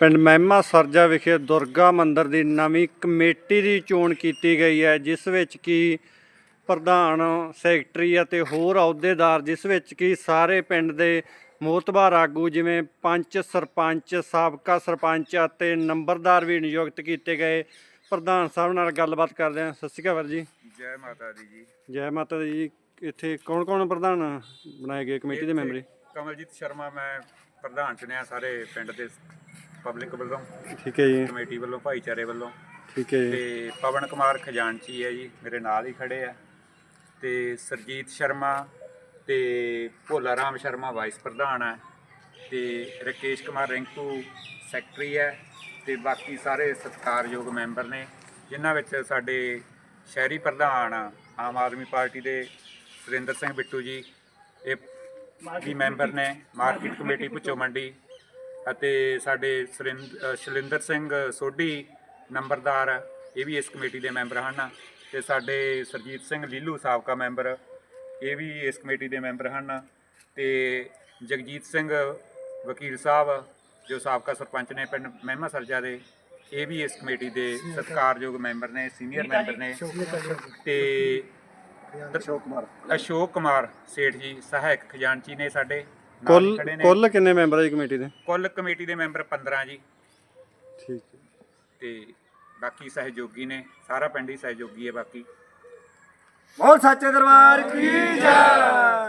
ਪਿੰਡ ਮਹਿਮਾ ਸਰਜਾ ਵਿਖੇ ਦੁਰਗਾ ਮੰਦਿਰ ਦੀ ਨਵੀਂ ਕਮੇਟੀ ਦੀ ਚੋਣ ਕੀਤੀ ਗਈ ਹੈ ਜਿਸ ਵਿੱਚ ਕੀ ਪ੍ਰਧਾਨ ਸੈਕਟਰੀ ਅਤੇ ਹੋਰ ਅਹੁਦੇਦਾਰ ਜਿਸ ਵਿੱਚ ਕੀ ਸਾਰੇ ਪਿੰਡ ਦੇ ਮੋਤਬਾਰ ਆਗੂ ਜਿਵੇਂ ਪੰਚ ਸਰਪੰਚ ਸਾਬਕਾ ਸਰਪੰਚ ਅਤੇ ਨੰਬਰਦਾਰ ਵੀ ਨਿਯੁਕਤ ਕੀਤੇ ਗਏ। ਪ੍ਰਧਾਨ ਸਾਹਿਬ ਨਾਲ ਗੱਲਬਾਤ ਕਰਦੇ ਹਾਂ। ਸਤਿ ਸ਼੍ਰੀ ਅਕਾਲ ਜੀ। ਜੈ ਮਾਤਾ ਦੀ ਜੀ। ਜੈ ਮਾਤਾ ਦੀ ਜੀ। ਇੱਥੇ ਕੌਣ ਕੌਣ ਪ੍ਰਧਾਨ ਬਣਾਏ ਗਏ ਕਮੇਟੀ ਦੇ ਮੈਂਬਰ? ਕਮਲਜੀਤ ਸ਼ਰਮਾ ਮੈਂ ਪ੍ਰਧਾਨ ਚੁਣਿਆ ਸਾਰੇ ਪਿੰਡ ਦੇ ਪਬਲਿਕ ਵੱਲੋਂ ਠੀਕ ਹੈ ਜੀ। ਕਮੇਟੀ ਵੱਲੋਂ ਭਾਈਚਾਰੇ ਵੱਲੋਂ। ਠੀਕ ਹੈ ਜੀ। ਤੇ ਪਵਨ ਕੁਮਾਰ ਖਜ਼ਾਨਚੀ ਹੈ ਜੀ ਮੇਰੇ ਨਾਲ ਹੀ ਖੜੇ ਆ। ਤੇ ਸਰਜੀਤ ਸ਼ਰਮਾ ਤੇ ਭੋਲਾ ਰਾਮ ਸ਼ਰਮਾ ਵਾਈਸ ਪ੍ਰਧਾਨ ਹੈ ਤੇ ਰਕੇਸ਼ ਕੁਮਾਰ ਰਿੰਕੂ ਸੈਕਟਰੀ ਹੈ। ਤੇ ਬਾਕੀ ਸਾਰੇ ਸਤਿਕਾਰਯੋਗ ਮੈਂਬਰ ਨੇ ਜਿਨ੍ਹਾਂ ਵਿੱਚ ਸਾਡੇ ਸ਼ਹਿਰੀ ਪ੍ਰਧਾਨ ਆਮ ਆਦਮੀ ਪਾਰਟੀ ਦੇ ਸੁਰਿੰਦਰ ਸਿੰਘ ਬਿੱਟੂ ਜੀ ਇਹ ਵੀ ਮੈਂਬਰ ਨੇ ਮਾਰਕੀਟ ਕਮੇਟੀ ਭੁੱਚੋ ਮੰਡੀ ਅਤੇ ਸਾਡੇ ਸ਼ਲਿੰਦਰ ਸਿੰਘ ਸੋਢੀ ਨੰਬਰਦਾਰ ਇਹ ਵੀ ਇਸ ਕਮੇਟੀ ਦੇ ਮੈਂਬਰ ਹਨ। ਤੇ ਸਾਡੇ ਸਰਜੀਤ ਸਿੰਘ ਲੀਲੂ ਸਾਬਕਾ ਮੈਂਬਰ ਇਹ ਵੀ ਇਸ ਕਮੇਟੀ ਦੇ ਮੈਂਬਰ ਹਨ। ਤੇ ਜਗਜੀਤ ਸਿੰਘ ਵਕੀਲ ਸਾਹਿਬ ਜੋ ਸਾਬਕਾ ਸਰਪੰਚ ਨੇ ਪਿੰਡ ਮਹਿਮਾ ਸਰਜਾ ਦੇ ਇਹ ਵੀ ਇਸ ਕਮੇਟੀ ਦੇ ਸਤਿਕਾਰਯੋਗ ਮੈਂਬਰ ਨੇ ਸੀਨੀਅਰ ਮੈਂਬਰ ਨੇ। ਤੇ ਅਸ਼ੋਕ ਕੁਮਾਰ। ਅਸ਼ੋਕ ਕੁਮਾਰ ਸੇਠ ਜੀ ਸਹਾਇਕ ਖਜ਼ਾਨਚੀ ਨੇ ਸਾਡੇ ਨਾਲ ਕੁੱਲ ਖੜੇ ਨੇ। ਕੁੱਲ ਕਿੰਨੇ ਮੈਂਬਰ ਆ ਜੀ ਕਮੇਟੀ ਦੇ? ਕੁੱਲ ਕਮੇਟੀ ਦੇ ਮੈਂਬਰ 15 ਜੀ। ਠੀਕ ਹੈ। ਤੇ ਬਾਕੀ ਸਹਿਯੋਗੀ ਨੇ ਸਾਰਾ ਪਿੰਡ ਹੀ ਸਹਿਯੋਗੀ ਹੈ ਬਾਕੀ। ਬੋਲ ਸੱਚੇ ਦਰਬਾਰ ਕੀ ਜੈ!